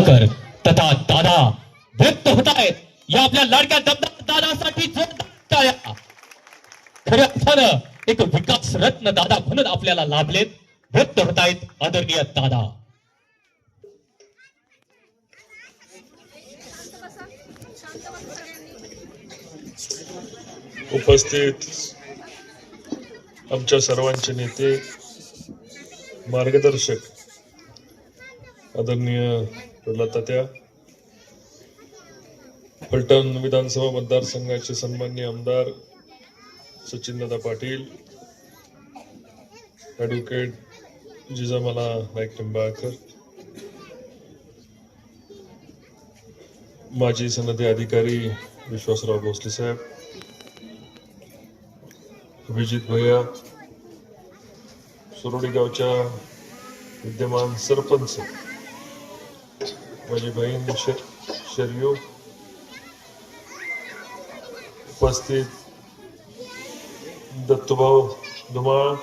निंबाळकर तथा दादा व्यक्त होत आहेत. या आपल्या लाडक्या दमदार दादासाठी जोरदार खऱ्या अर्थानं एक विकास रत्न दादा म्हणून आपल्याला लाभलेत. व्यक्त होत आहेत आदरणीय दादा. उपस्थित आमच्या सर्वांचे नेते मार्गदर्शक आदरणीय प्रल्हाद फलटण विधानसभा मतदारसंघाचे सन्मान्य आमदार सचिनदादा पाटील ॲडव्होकेट जिजामाला नाईक निंबाळकर माजी सनदी अधिकारी विश्वासराव भोसले साहेब अभिजित भैया सुरोडी गावच्या विद्यमान सरपंच माझी बहीण श- शरयू उपस्थित दत्तूभाऊ धुमाळ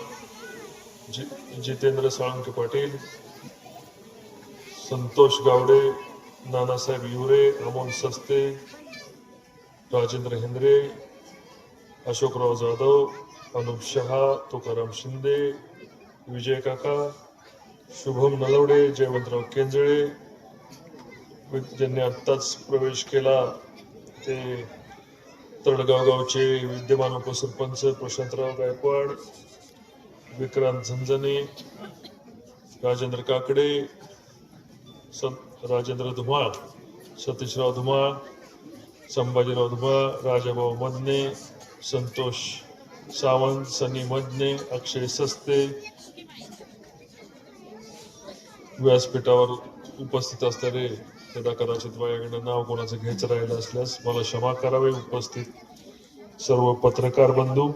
जि- जितेंद्र साळुंके पाटील संतोष गावडे नानासाहेब युरे अमोल सस्ते राजेंद्र हेंद्रे अशोकराव जाधव अनुप शहा तुकाराम शिंदे विजय काका शुभम नलवडे जयवंतराव केंजळे ज्यांनी आत्ताच प्रवेश केला ते तळगाव गावचे विद्यमान उपसरपंच प्रशांतराव गायकवाड विक्रांत झंझने राजेंद्र काकडे सत राजेंद्र धुमाळ सतीशराव धुमाळ संभाजीराव धुमाळ राजाभाऊ मदने संतोष सावंत सनी मदने अक्षय सस्ते व्यासपीठावर उपस्थित असणारे यदा कदाचित माझ्याकडे नाव कोणाचं घ्यायचं राहिलं असल्यास मला क्षमा करावे उपस्थित सर्व पत्रकार बंधू.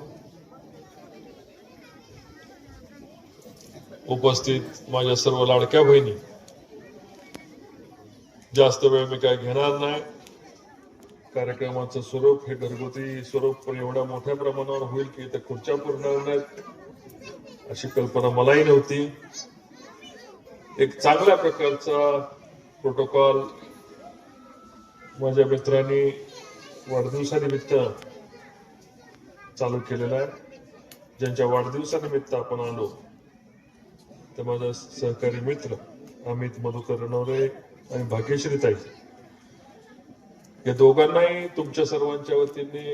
उपस्थित माझ्या सर्व लाडक्या बहिणी. जास्त वेळ मी काय घेणार नाही. कार्यक्रमाचं स्वरूप हे घरगुती स्वरूप पण एवढ्या मोठ्या प्रमाणावर होईल की त्या खुर्च्या पुरणार नाहीत. अशी कल्पना मलाही नव्हती. एक चांगल्या प्रकारचा प्रोटोकॉल माझ्या मित्रांनी वाढदिवसानिमित्त चालू केलेला आहे. ज्यांच्या वाढदिवसानिमित्त आपण आलो ते माझा सहकारी मित्र अमित मधुकर रणवरे आणि भाग्यश्री ताई. या दोघांनाही तुमच्या सर्वांच्या वतीने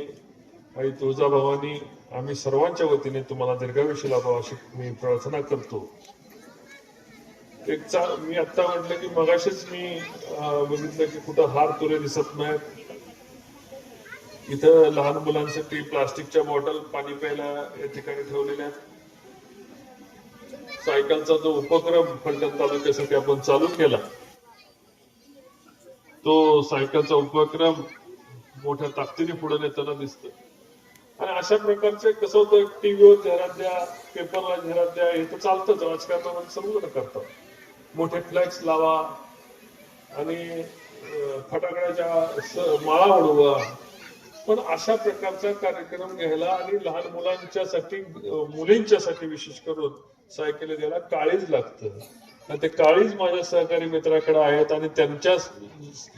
आई तुळजाभवानी आम्ही सर्वांच्या वतीने तुम्हाला दीर्घायुष्य लाभावं अशी मी प्रार्थना करतो. एक चा मी आता म्हटलं की मगाशीच मी बघितलं की कुठं हार तुरे दिसत नाहीत. इथं लहान मुलांसाठी प्लास्टिकच्या बॉटल पाणी प्यायला या ठिकाणी ठेवलेल्या आहेत. सायकलचा जो उपक्रम फलटण तालुक्यासाठी आपण चालू केला तो सायकलचा उपक्रम मोठ्या ताकदीने पुढे नेताना दिसतो आणि अशा प्रकारचे कसं होतं टीव्हीवर जाहिरात द्या पेपरला जाहिरात द्या हे तर चालतंच राजकारणामध्ये सर्वजण करतात. मोठे फ्लॅक्स लावा आणि फटाकड्याच्या माळा उडवा पण अशा प्रकारचा कार्यक्रम घ्यायला आणि लहान मुलांच्यासाठी मुलींच्यासाठी विशेष करून सायकल द्यायला काळीज लागतं. आणि ते काळीज माझ्या सहकारी मित्राकडे आहेत आणि त्यांच्याच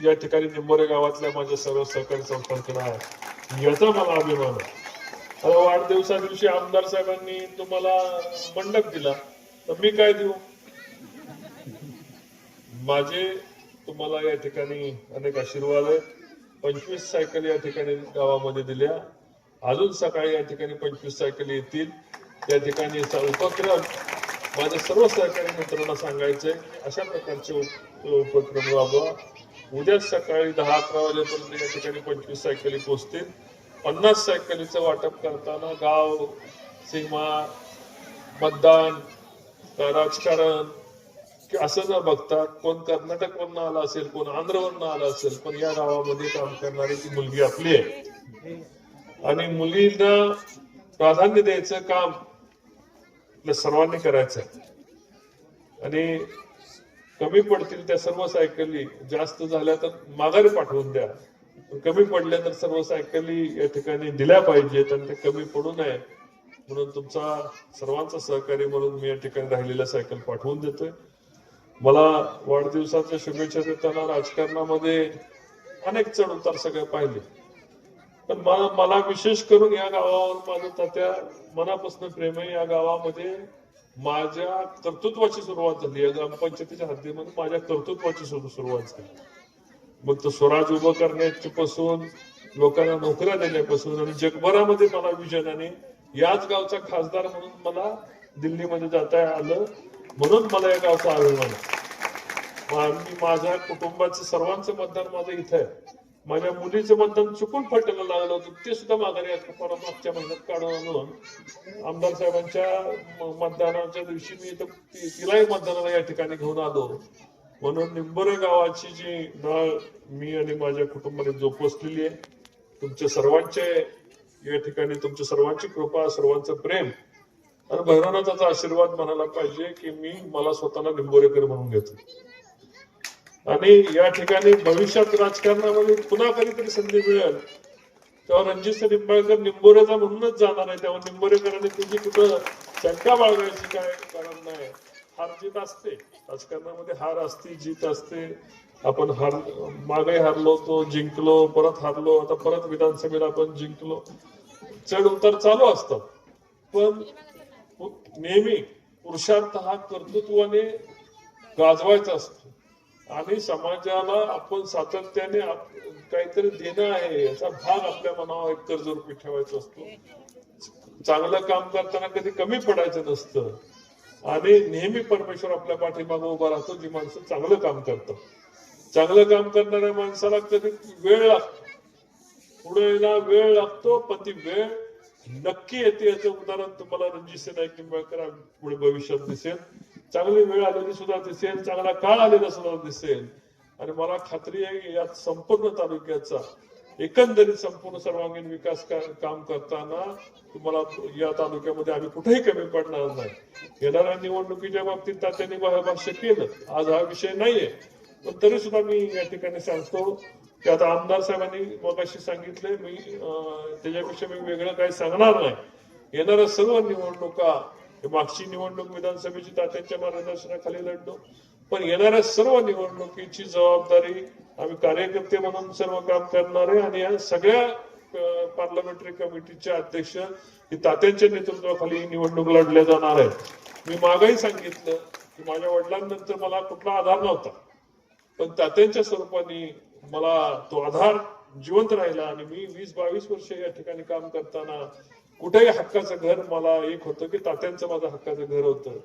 या ठिकाणी निंबोरे गावातल्या माझ्या सर्व सहकारी संस्थांकडे आहेत. याचा मला अभिमान आहे. वाढदिवसा दिवशी आमदार साहेबांनी तुम्हाला मंडप दिला. तर मी काय देऊ? माझे तुम्हाला या ठिकाणी अनेक आशीर्वाद आहेत. पंचवीस सायकल या ठिकाणी गावामध्ये दिल्या. अजून सकाळी या ठिकाणी पंचवीस सायकल येतील. त्या ठिकाणी चा उपक्रम माझ्या सर्व सहकारी मित्रांना सांगायचंय. अशा प्रकारचे उपक्रम राबवा. उद्या सकाळी दहा अकरा वाजेपर्यंत या ठिकाणी पंचवीस सायकली पोहोचतील. पन्नास सायकलीचं वाटप करताना गाव सीमा मतदान राजकारण असं न बघता कोण कर्नाटक कर्नाटकवरनं आला असेल कोण आंध्रवरनं आला असेल पण या गावामध्ये काम करणारी ती मुलगी आपली आहे. आणि मुलींना प्राधान्य द्यायचं काम आपल्या सर्वांनी करायचं. आणि कमी पडतील त्या सर्व सायकली जास्त झाल्या तर माघारी पाठवून द्या. कमी पडल्या तर सर्व सायकली या ठिकाणी दिल्या पाहिजेत आणि ते कमी पडू नये. म्हणून तुमचा सर्वांचा सहकारी म्हणून मी या ठिकाणी राहिलेल्या सायकल पाठवून देतोय. मला वाढदिवसाच्या शुभेच्छा देताना राजकारणामध्ये अनेक चढ उतार सगळे पाहिले. पण मला मला विशेष करून या गावावर माझं तात्या मनापासून प्रेम आहे. या गावामध्ये माझ्या कर्तृत्वाची सुरुवात झाली. या ग्रामपंचायतीच्या हद्दीमध्ये माझ्या कर्तृत्वाची सुरुवात झाली. मग तो स्वराज उभं करण्याची पासून लोकांना नोकऱ्या देण्यापासून आणि जगभरामध्ये मला विजन आणि याच गावचा खासदार म्हणून मला दिल्लीमध्ये जाता आलं. म्हणून मला या गावचा अभिमान मी माझ्या कुटुंबाचं सर्वांचं मतदान माझं इथं आहे. माझ्या मुलीचं मतदान चुकून फाटायला लागलं होतं. ते सुद्धा माघारी आता परत मागच्या महिन्यात काढून आणून आमदार साहेबांच्या मतदानाच्या दिवशी मी इथं तिलाही मतदानाला या ठिकाणी घेऊन आलो. म्हणून निंबोरे गावाची जी नाळ मी आणि माझ्या कुटुंबाने जोपासलेली आहे. तुमच्या सर्वांचे या ठिकाणी तुमच्या सर्वांची कृपा सर्वांचं प्रेम आणि भैरवनाथाचा आशीर्वाद म्हणायला पाहिजे की मी मला स्वतःला निंबोरेकर म्हणून घेतो. आणि या ठिकाणी भविष्यात राजकारणामध्ये पुन्हा कधीतरी संधी मिळेल. तेव्हा रणजित निंबाळकर निंबोरेचा म्हणूनच जाणार आहे. तेव्हा निंबोरेकरांनी तुझी कुठं शंका बाळगायची काय कारण नाही. हार जीत असते. राजकारणामध्ये हार असते जीत असते. आपण हार मागे हारलो तो जिंकलो परत हारलो. आता परत विधानसभेला आपण जिंकलो. चढ उतार चालू असतात पण नेहमी पुरुषार्थ हा कर्तृत्वाने गाजवायचा असतो. आणि समाजाला आपण सातत्याने काहीतरी देणं आहे याचा भाग आपल्या मनावर एक कर्जरूपी ठेवायचा असतो. चांगलं काम करताना कधी कमी पडायचं नसतं. आणि नेहमी परमेश्वर आपल्या पाठीमागे उभा राहतो जी माणसं चांगलं काम करतात. चांगलं काम करणाऱ्या माणसाला कधी वेळ लागतो. पुढे वेळ लागतो पण ती वेळ नक्की येते याचं उदाहरण तुम्हाला रणजित नाईक निंबाळकर पुढे भविष्यात दिसेल. चांगली वेळ आलेली सुद्धा दिसेल चांगला काळ आलेला सुद्धा दिसेल. आणि मला खात्री आहे की यात संपूर्ण तालुक्याचा एकंदरीत संपूर्ण सर्वांगीण विकास का- काम करताना तुम्हाला या तालुक्यामध्ये आम्ही कुठेही कमी पडणार नाही. येणाऱ्या निवडणुकीच्या बाबतीत तात्यांनी भाष्य केलं. आज हा विषय नाहीये. पण तरी सुद्धा मी या ठिकाणी सांगतो की आता आमदार साहेबांनी मगाशी सांगितले मी त्याच्यापेक्षा मी वेगळं काही सांगणार नाही. येणाऱ्या सर्व निवडणुका मागची निवडणूक विधानसभेची तात्यांच्या मार्गदर्शनाखाली लढलो पण येणाऱ्या सर्व निवडणुकीची जबाबदारी आम्ही कार्यकर्ते म्हणून सर्व काम करणार आहे आणि या सगळ्या पार्लमेंटरी कमिटीचे अध्यक्ष ही तात्यांच्या नेतृत्वाखाली ही निवडणूक लढल्या जाणार आहे मी मागही सांगितलं की माझ्या वडिलांनंतर मला कुठला आधार नव्हता. पण तात्यांच्या स्वरूपाने मला तो आधार जिवंत राहिला आणि मी वीस बावीस वर्ष या ठिकाणी काम करताना कुठेही हक्काचं घर मला एक होतं की तात्यांचं माझं हक्काचं घर होतं.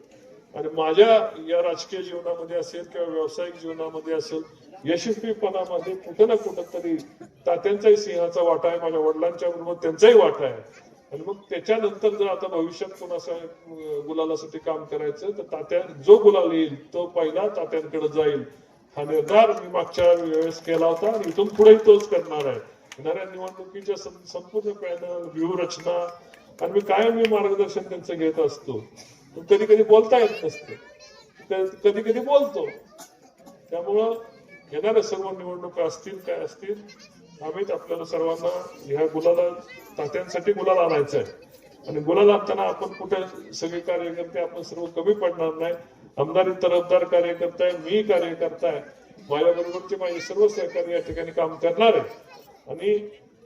आणि माझ्या या राजकीय जीवनामध्ये असेल किंवा व्यावसायिक जीवनामध्ये असेल यशस्वीपणामध्ये कुठं ना कुठं तरी तात्यांचाही सिंहाचा वाटा आहे माझ्या वडिलांच्या बरोबर त्यांचाही वाटा आहे. आणि मग त्याच्यानंतर जर आता भविष्यात कोणाचा गुलालासाठी काम करायचं तर तात्या जो गुलाल येईल तो पहिला तात्यांकडे जाईल. हा निर्धार मी मागच्या वेळेस केला होता आणि इथून पुढे तोच करणार आहे. येणाऱ्या निवडणुकीच्या संपूर्ण पॅनल व्यूहरचना आणि मी कायम मी मार्गदर्शन त्यांचं घेत असतो. कधी कधी बोलता येत नसतं. कधी कधी बोलतो. त्यामुळं येणाऱ्या सर्व निवडणुका असतील काय असतील आम्हीच आपल्याला सर्वांना ह्या गुलाला तात्यांसाठी गुलाल आणायचं आहे आणि गुलाल आणताना आपण कुठे सगळे कार्यकर्ते आपण सर्व कमी पडणार नाही. आमदारी तरफदार कार्यकर्ता आहे मी कार्यकर्ता आहे. माझ्याबरोबरचे माझे सर्व सहकारी या ठिकाणी काम करणार आहे. आणि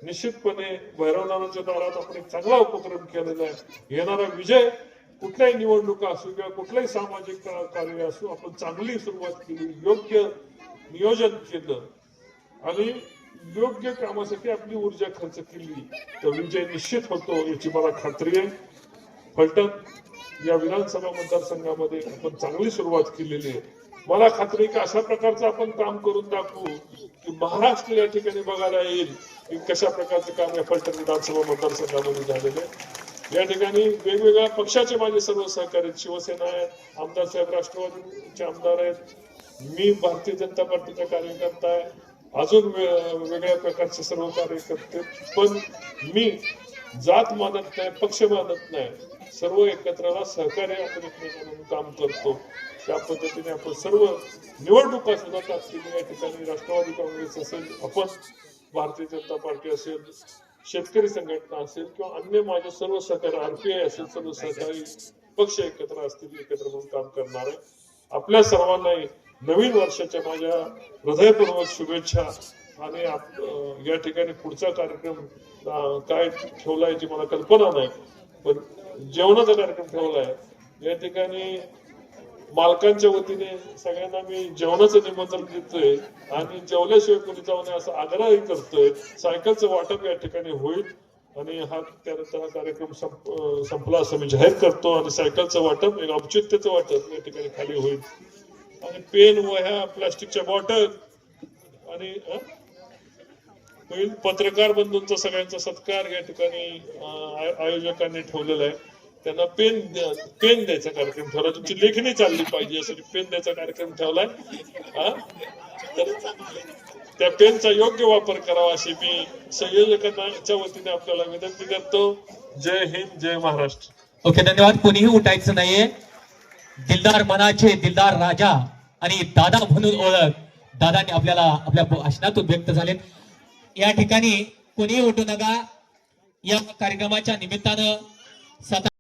निश्चितपणे भैरवनाथांच्या दारात आपण एक चांगला उपक्रम केलेला आहे. येणारा विजय कुठल्याही निवडणुका असू किंवा कुठल्याही सामाजिक कार्य असू आपण चांगली सुरुवात केली योग्य नियोजन केलं आणि योग्य कामासाठी आपली ऊर्जा खर्च केली तर विजय निश्चित होतो याची मला खात्री आहे. फलटण या विधानसभा मतदारसंघामध्ये आपण चांगली सुरुवात केलेली आहे. मला खात्री आहे की अशा प्रकारचं आपण काम करून दाखवू की महाराष्ट्र या ठिकाणी बघायला येईल की कशा प्रकारचं काम या फलटण विधानसभा मतदारसंघामध्ये झालेलं आहे. या ठिकाणी वेगवेगळ्या पक्षाचे माझे सर्व सहकारी आहेत. शिवसेना आहेत आमदार साहेब राष्ट्रवादीचे आमदार आहेत. मी भारतीय जनता पार्टीचा कार्यकर्ता आहे. अजून वेगळ्या प्रकारचे सर्व कार्यकर्ते पण मी जात मानत नाही पक्ष मानत नाही. सर्व एकत्राला सहकार्य आपण एकमेकांना म्हणून काम करतो. त्या पद्धतीने आपण सर्व निवडणुका सुद्धा ताकदीने या ठिकाणी राष्ट्रवादी काँग्रेस असेल आपण भारतीय जनता पार्टी असेल शेतकरी संघटना असेल किंवा अन्य माझे सर्व सहकारी आरपीआय असेल सर्व सहकारी पक्ष एकत्र असतील एकत्र म्हणून काम करणार आहे. आपल्या सर्वांनाही नवीन वर्षाच्या माझ्या हृदयपूर्वक शुभेच्छा. आणि या ठिकाणी पुढचा कार्यक्रम काय ठेवला याची मला कल्पना नाही. पण जेवणाचा कार्यक्रम ठेवलाय. या ठिकाणी मालकांच्या वतीने सगळ्यांना मी जेवणाचं निमंत्रण देतोय आणि जेवल्याशिवाय कोणी जाऊ नये असं आग्रहही करतोय. सायकलचं वाटप या ठिकाणी होईल आणि हा त्यानंतर हा कार्यक्रम संप- संपला असं मी जाहीर करतो आणि सायकलचं वाटप एक औचित्याचं वाटप या ठिकाणी खाली होईल. आणि पेन वह्या प्लास्टिकच्या बॉटल आणि होईल. पत्रकार बंधूंचा सगळ्यांचा सत्कार या ठिकाणी आय- आयोजकांनी ठेवलेला आहे. त्यांना पेन पेन द्यायचा कार्यक्रम ठेवला. तुमची लेखणी चालली पाहिजे यासाठी पेन द्यायचा कार्यक्रम ठेवलाय हा? तर त्या पेनचा योग्य वापर करावा अशी मी संयोजकांच्या वतीने आपल्याला विनंती करतो. जय हिंद जय महाराष्ट्र. ओके धन्यवाद. कोणीही उठायचं नाहीये. दिलदार मनाचे दिलदार राजा आणि दादा म्हणून ओळख. दादांनी आपल्याला आपल्या भाषणातून व्यक्त झाले या ठिकाणी कोणीही उठू नका. या कार्यक्रमाच्या निमित्तानं स्वतः